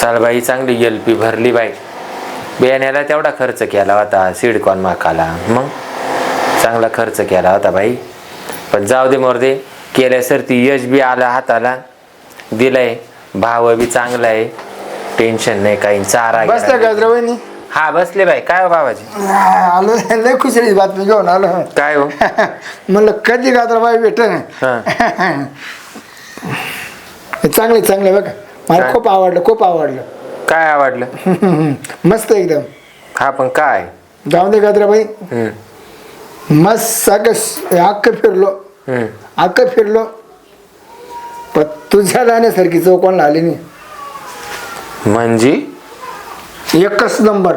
चाल बाई चांगली एल पी भरली बाई. बियाण्याला तेवढा खर्च केला होता सिडकॉन माकाला. मग? चांगला खर्च केला होता बाई. पण जाऊ दे मोरदे केल्यासर ती यश बी आला हाताला. दिलंय भाव बी चांगला आहे टेन्शन नाही काही चारा बसल्या गेला. गाजराबाईनी हा बसले बाई. काय हो बाबाजी? आलो. लय खुशीची बातमी घेऊन आलो. काय हो? म्हणलं कधी गाजराबाई भेट हा. चांगले चांगले बघा. मला? खूप आवडलं खूप आवडलं. काय आवडलं? मस्त एकदम. हा पण काय? जाऊ दे गाजराबाई. हम्म, मस्त सगळं अख्खं फिरलो. हम्म. अख्खं फिरलो. पण तुझ्या जाण्यासारखी चौकोनला आली नाही म्हणजे? एकच नंबर.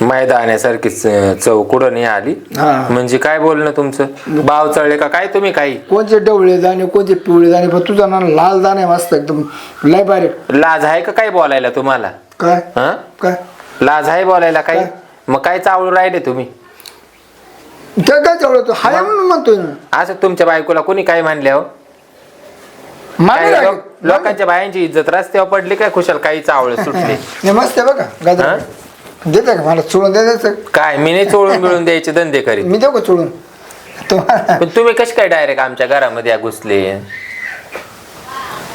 मैदानासारखी चव कुठं नाही आली. हा. म्हणजे काय बोलणं तुमचं? बाव चळले का काय तुम्ही काही? कोणते डवळे जाणे कोणते पिवळे जाणे पण तुझा ना लाल दाणे मस्त एकदम लय बारीक लाज आहे का काय बोलायला तुम्हाला? काय? हा? काय? लाज आहे बोलायला काही? काय? मग काय चावळू राहिले तुम्ही? ते काय हाय म्हणून म्हणतोय ना असं तुमच्या बायकोला कोणी काय म्हणले हो? मागे लागेल. लोकांच्या बायांची इज्जत रस्त्यावर पडली काय खुशाल? काही चावळ सुटली. मस्त आहे बघा गाजर. देते का? मला चोळून द्यायचं काय मी नाही चोळून मिळून द्यायचे धंदे करीत? मी देऊ का चोळून? तुम्हाला पण तुम्ही कशी काय डायरेक्ट आमच्या घरामध्ये या घुसले?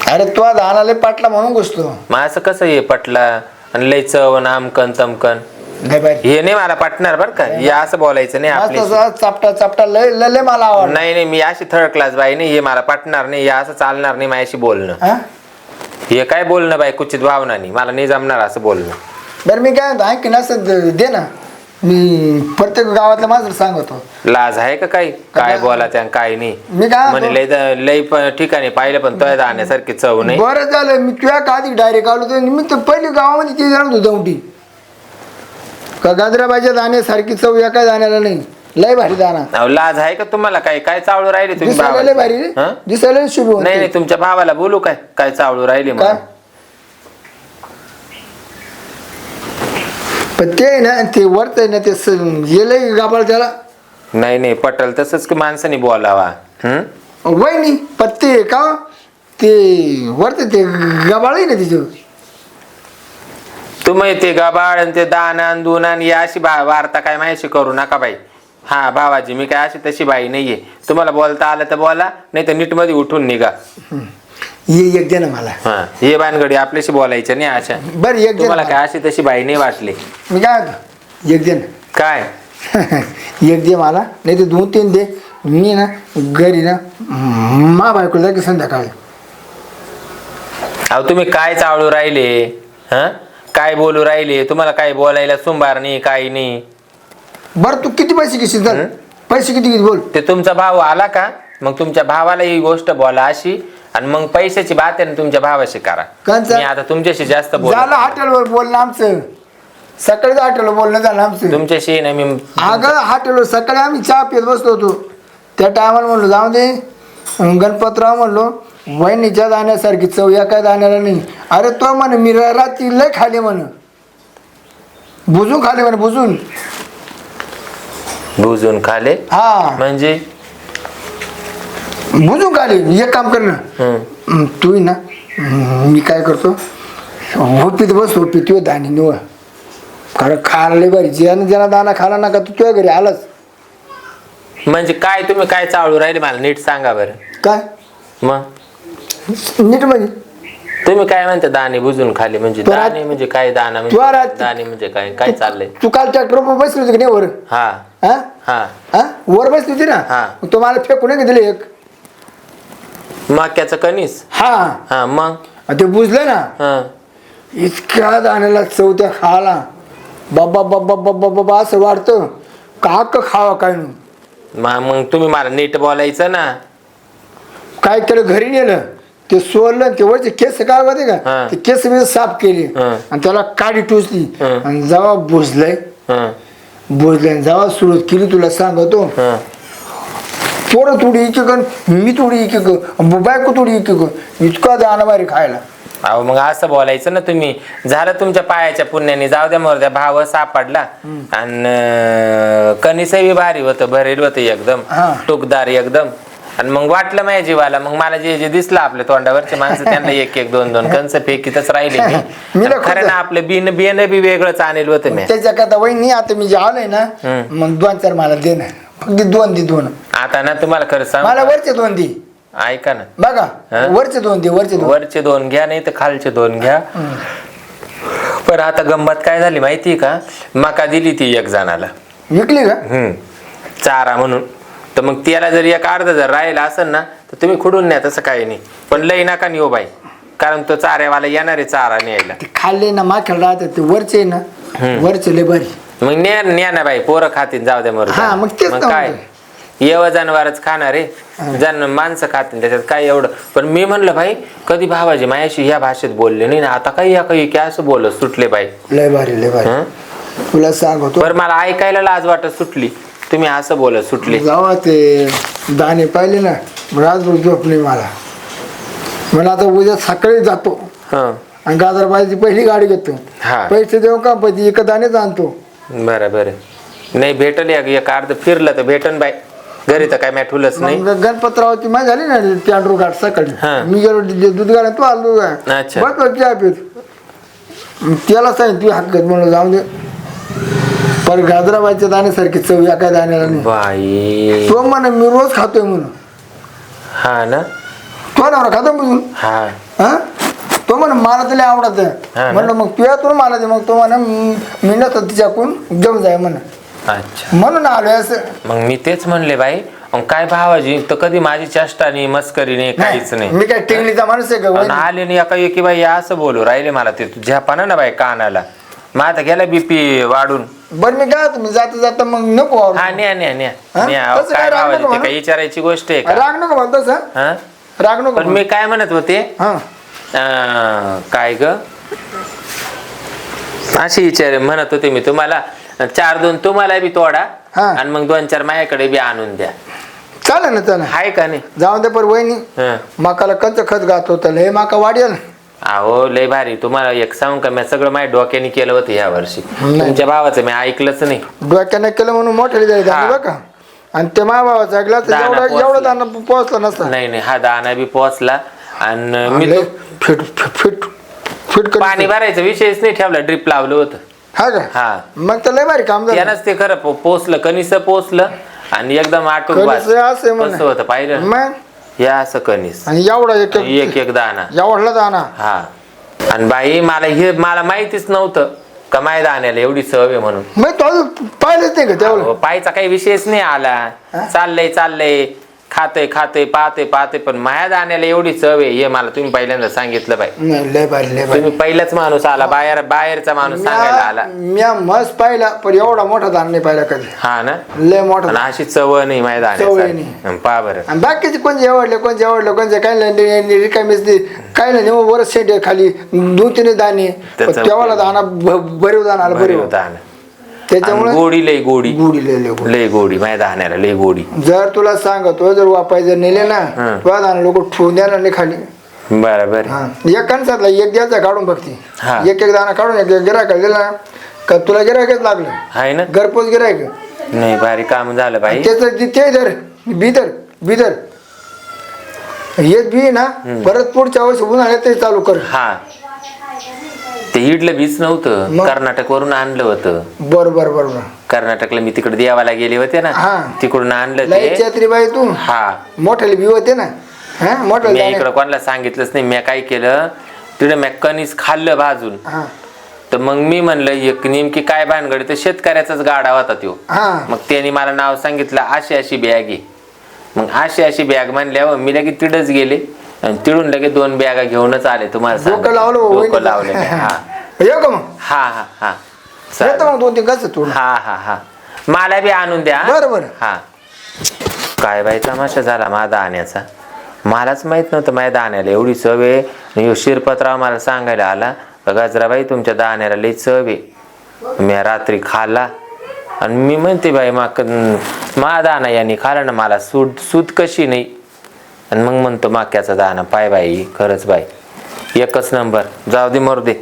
अरे तू आज आणाले पाटला म्हणून घुसतो मग असं कसं हे पटला? आणि लय चव आणि आमकन बारीक हे नाही मला पटणार बर का? हे असं बोलायचं नाही आपल्या चापटा चापटा लय लय लय मला आवड नाही नाही मी अशी थर्ड क्लास बाई नाही हे मला पटणार नाही हे असं चालणार नाही माझ्याशी बोलणं. हा? हे काय बोलणं बाई कुचित भावना नाही मला नाही जमणार असं बोलणं. बरं मी काय म्हणतो ऐक ना असं द- ना. मी प्रत्येक गावातल्या माझं सांगतो. लाज आहे का काही? काय बोला त्या काय नाही? मी काय म्हणे म्हणतो? लय लय प- ठिकाणी पाहिलं पण तो जाण्यासारखी चव नाही. बरं झालं मी तुझ्या का आधी डायरेक्ट आलो तर मी तर पहिली गावामध्ये ती जाणत होतो दौंडी. का गाजराबाईच्या दाण्यासारखी चव या काय जाण्याला नाही? लय भारी अहो, लाज आहे का तुम्हाला काय? काय चावळू राहिले तुम्ही दिसायला लय भारी भावाला? हं? दिसायला शुभ नाही नाही तुमच्या भावाला बोलू काय? काय चावळू राहिले मला पण ते आहे ना ते वरत आहे ना ते हे लय गाबाळ त्याला. नाही नाही पटल तसंच की माणसाने बोलावा. हम्म वय पत्ते का? ते वरत ते गाबाळ आहे ना तिचं. तुम्ही ते गबाळ आणि ते दान आणि दुन आणि ही अशी बा वार्ता काय माहिती करू नका बाई. हा भावाजी मी काय अशी तशी बाई नाहीये. तुम्हाला बोलता आलं तर बोला नाही तर नीटमध्ये उठून निघा. ये एक दे ना मला. हा हे बानगडी आपल्याशी बोलायचं नाही अशा बरं एक दे ना तुम्हाला मला. काय अशी तशी बाई नाही वाटली. मी काय म्हणतो? एक दे ना. काय? एक दे मला नाही तर दोन तीन दे. मी ना घरी ना मा बायकोला जाते संध्याकाळी. अहो तुम्ही काय चावळू राहिले? हा? काय बोलू राहिले? तुम्हाला काय बोलायला सुंबार नाही काही नाही. बरं तू किती पैसे घेशील चल पैसे किती घेशील? बोल. ते तुमचा भाऊ आला का? मग तुमच्या भावाला ही गोष्ट बोला अशी. आणि मग पैशाची बात आहे ना तुमच्या भावाशी करा. कांचा? मी आता तुमच्याशी जास्त बोल झालं हॉटेलवर बोलणं आमचं. सकाळीच हॉटेलवर बोलणं झालं आमचं. तुमच्याशी ना मी अगं हॉटेलवर सकाळी आम्ही चहा पित बसलो होतो. त्या टायमाला म्हणलो जाऊ दे. गणपतराव म्हणलो वहिनीच्या दाण्यासारखी चव या काय दाण्याला नाही. अरे तो म्हणे मी रा- रात्री लय खाले म्हण. बुजून खाले म्हणे बुजून. बुजून खाले? हा. म्हणजे? बुजून खाले एक काम कर ना. हं. हं, तू ही ना. हं, मी काय करतो? होपीत बस होपीत तुझ्या दाणे निवळ कारण खायला लय बरी ज्यानं ज्याला दाना खाला नका तू तुझ्या घरी आलाच म्हणजे काय तुम्ही काय चावळू राहिले मला नीट सांगा बरं. काय? मग? नीट म्हणजे? तुम्ही काय म्हणता दाणे बुजून खाले? म्हणजे तो रात- दाणे म्हणजे काय दाना तो म्हणजे रात- दाणे म्हणजे काय? काय चाललंय? तू काल ट्रॅक्टर बसली होती की नाही वर? हा. हा? हा. हा? वर बसली होती हा. ना मग तो मला फेकून नाही दिले एक? मक्याचं कणीस? हा. हा मग? ते बुजलं ना? हा. इतक्या दाण्याला चौथ्या खाला बाबा बाबा बाबा बाबा असं वाटतं काक खावा काय नाही मा- मग तुम्ही मला नीट बोलायचं ना. काय केलं घरी नेलं. ते सोडलं आणि ते वरचे केस काय होते का. ते केस मी साफ केले. हा. आणि त्याला काडी टोचली. हा. आणि जेव्हा बुजलंय हं, बुजलंय जेव्हा सुरुवात केली तुला सांगतो. हं. पोरं थोडी इके कर मी थोडी इके कर बायको थोडी इके कर इतका बारी खायला. अहो मग असं बोलायचं ना तुम्ही. झालं तुमच्या पायाच्या पुण्याने जाऊ द्या मोर भाव सापडला. आणि कणीसही भारी होतं भरेल होतं एकदम. टुकदार एकदम. आणि मग वाटलं माझ्या जीवाला मग मला जे जे दिसलं आपल्या तोंडावरचे माणसं त्यांना एक एक दोन दोन कंच फेकीतच राहिले मी. आणि खरं ना आपलं बिन बिन बी वेगळंच आणेल होतं मी. त्याच्या करता वहिनी आता मी जे आलोय ना मग दोन चार मला दे ना. फक्त दोन दे दोन. आता ना तुम्हाला खरं सांग मला वरचे दोन दे. ऐका ना. बघा हा? वरचे दोन दे वरचे दोन. वरचे दोन घ्या नाही तर खालचे दोन घ्या. पण आता गंमत काय झाली माहिती का? मका दिली ती एक जणाला. विकली का? हम्म. चारा म्हणून. तर मग त्याला जर एक अर्धा जर राहिला असेल ना तर तुम्ही खुडून न्या तसं काही नाही. पण लई नका नेऊ बाई कारण तो चाऱ्यावाला येणार आहे चारा न्यायला. ते खाल्ले ना माखेल राहतात ते वरचे ना वरचे लय भारी. मग न्या न्या ना बाई पोरं खातील जाऊ द्या मरू हा, मग तेच ना काय. येव जनावरच खाणार आहे. जन माणसं खातील त्याच्यात काय एवढं? पण मी म्हणलं भाई कधी भावाजी मायाशी ह्या भाषेत बोलले नाही ना आता काही या काही काय असं बोलत सुटले बाई. लय भारी लय भारी. हं? तुला सांगतो. बरं मला ऐकायला लाज वाटत सुटली. तुम्ही असं बोलत सुटले. जावा ते दाणे पाहिले ना राजभर झोप नाही मला. मला आता उद्या सकाळी जातो. हं. आणि गाजरबाईची पहिली गाडी घेतो. हा. पैसे देऊ का पैसे एक दाणेच आणतो. बरं बरं. नाही भेटल एक एक अर्ध फिरलं तर भेटन बाई. घरी तर काय मॅठुलच नाही. मग गणपतरावची माझी झाली ना टँडरू घाट सकाळी. हा. मी गेलो दु- दूध गाड्या तू आलो. अच्छा. बस चहा पित. त्याला सांग तू हक्क म्हणून जाऊन दे. पर गाजराबाईच्या दाण्यासारखी चव या काय दाण्याला नाही. बाई. तो म्हणे मी रोज खातोय म्हणून. हा ना? तो ना खातो म्हणून? हा. हा? तो म्हणे मला तुला आवडत. हा ना. म्हणलं मग तुया तू मला दे. मग तो म्हणे "म- मी नसतो तिच्याकून घेऊन जाय म्हणे. अच्छा. म्हणून आलोय असं. मग मी तेच म्हणले बाई. काय भावाजी तर कधी माझी चेष्टा नाही मस्करी नाही काहीच नाही. मी काय टिंगलीचा माणूस आहे का वहिनी? आले नाही एका एकी बाई असं बोलू राहिले मला ते. झ्यापाना ना बाई कानाला. मग आता गेला बीपी वाढून. बरं मी काय तुम्ही जाता जाता मग नको. हा न्या न्या न्या. हा? न्या अहो, तसं काय काय राग भावाजी नको ते म्हणू? काही विचारायची गोष्ट आहे का? राग नको म्हणतोस हा? राग नको पण मी काय म्हणत होते हा. अं, काय ग? अशी विचार म्हणत होते मी तुम्हाला. चार दोन तुम्हाला बी तोडा हा. आणि मग दोन चार माझ्याकडे बी आणून द्या. चालेल ना चालेल. हाय का नाही? जाऊन दे पर वहिनी. हं. मकाला कंच खत घात होतं हे माका वाढेल. अहो लय भारी. तुम्हाला एक सांगू का मी सगळं माझ्या डोक्याने केलं होतं या वर्षी. तुमच्या भावाचं मी ऐकलंच नाही. डोक्याने केलं म्हणून मोठे. बरं का? आणि ते मा बाबाचा ऐकला तर दाना एवढा पोहोचला. एवढा दाना पोहोचला नसता. नाही नाही हा दाना बी पोहोचला आणि मी लय तो फिट फिट फिट फिट पाणी भरायचा विषयच नाही ठेवला ड्रिप लावलं होतं. हा का? हा. मग तर लय भारी काम झालं. यानंच ते खरं पो- पोचलं कनिस पोचलं आणि एकदम आटूक कणीस. असं म्हणे. कसं होतं पाहिलं? मग? या असं कनिस आणि एवढा एक एक एक दाना एवढला दाना हा. आणि बाई मला हे मला माहितीच नव्हतं का माय दाण्याला एवढी सव आहे म्हणून. मग तो पाहिलंच नाही का पायचा काही विषयच नाही आला. चाललंय चाललंय. खातय खातय पाहते पाहते पण माया दाण्याला एवढी चव आहे हे मला तुम्ही पहिल्यांदा सांगितलं बाई. नाही लय भारी लय भारी. तुम्ही पहिलाच माणूस आला बाहेर बाहेरचा माणूस सांगायला आला. म्या मस्त पाहिला पण एवढा मोठा दाना नाही पाहिला कधी. हा ना? लय मोठा अशी चव नाही माझ्या चव आहे पा बरं. आणि बाकीचे कोणते आवडले कोणते आवडले कोणते काय नाही रिकामीच नाही काय नाही. निव्वळ वरच शेंड खाली दोन तीन दाणे त्याचं- तेव्हा आला बरी बरीव होता आणि त्याच्यामुळे गोडी लय गोडी. गुढी लय लय गुढी. लय गोडी दाण्याला लय गोडी. जर तुला सांगतो जर वापाय जर नेले ना हं. तुला दाना लोक ठेवून देणार नाही खाली. बरं बरं हा. एक कणसातला एक द्यायचा काढून बघते. हा. एक एक दाना काढून एक गिरायक दिला ना का तुला गिरायकच लागलं? आहे ना. घरपोच गिरायक. नाही भारी काम झालं बाई. त्याच ते धर बिदर बिदर हेच बी ना परत पुढच्या वर्षी उन्हाळ्यात ते चालू कर. हा. ते इडलं बीच नव्हतं. मग? कर्नाटक वरून आणलं होतं. बरोबर बरोबर कर्नाटकला मी तिकडे देवाला गेले होते ना. हा. तिकडून आणलं लई ते. हा. मोठ्याला बी होते ना. हा? मोठ्याला मी इकडं कोणाला सांगितलंच नाही. मी काय केलं? तिकडे मी कणीस खाल्लं भाजून हा. तर मग मी म्हणलं एक नेमकी काय भानगड तर शेतकऱ्याचाच गाडा होता तो हा. मग त्यांनी मला नाव सांगितलं अशी अशी बॅग आहे. मग अशी अशी बॅग म्हणल्यावर मी लगेच तिडच गेले. आणि तिडून लगेच दोन बॅगा घेऊनच आले तुम्हाला डोकं. लावलं डोकं वहिनीचं. लावले मी. हा येऊ का मग हा हा हा येतो चालेल. मग दोन तीन कसं हा हा हा मला बी आणून द्या हा? बरं, बरं. हा काय बाई तमाशा झाला माझा दाण्याचा मलाच माहीत नव्हतं माझ्या दाण्याला एवढी चव आहे आणि ह्यो शिरपतराव मला सांगायला आला का गजराबाई तुमच्या दाण्याला लई चव आहे मी रात्री खाल्ला आणि मी म्हणते बाई मा मा दाना यांनी खाला ना मला सूट सूत कशी नाही आणि मग म्हणतो माक्याचा दाना पाय बाई खरंच बाई. एकच नंबर. जाऊ दे मरू दे.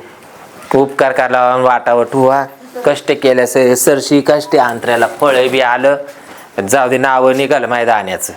उपकार करायला वाटावं ठुवा. कष्ट केल्यास सरशी कष्ट आंतऱ्याला फळ बी आलं. जाऊ दे नावं निघालं माझ्या दाण्याचं.